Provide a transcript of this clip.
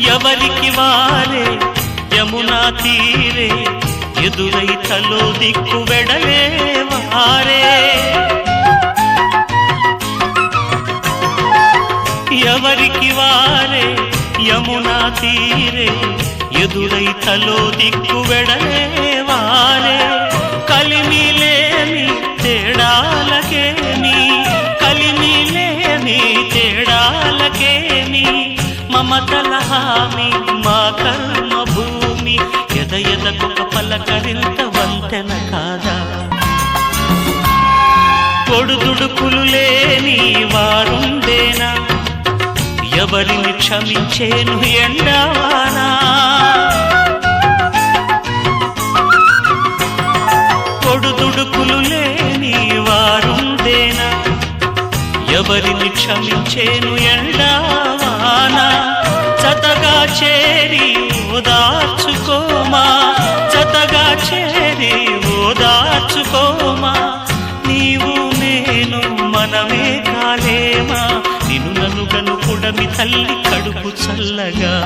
ఎవరికి వారే? యమునా తీరే. ఎదురై తలో దిక్కు వెడలే వారే. ఎవరికి వారే? యమునా తీరే. ఎదురై తలో దిక్కు వెడలే వారే. కలిమిలేమి తేడాలకేమి? కలిమిలేమి తేడాలకేమి? మమతల హామి మా కర్మ భూమి ఎద ఎదకొక పలకరింత వంతెన కాదా? కొడుదుడుకులు లేని వారుండేనా? ఎవరిని క్షమించేను ఎండవానా కొడుదుడుకులు లేని వారుండేనా? ఎవరిని క్షమించేను ఎండవానా చేరి ఓదార్చుకోమా జతగా చేరి ఓదార్చుకోమా. నీవు నేను మనమే కాలేమా నిన్ను నన్ను గను కుడమి తల్లి కడుపు చల్లగా.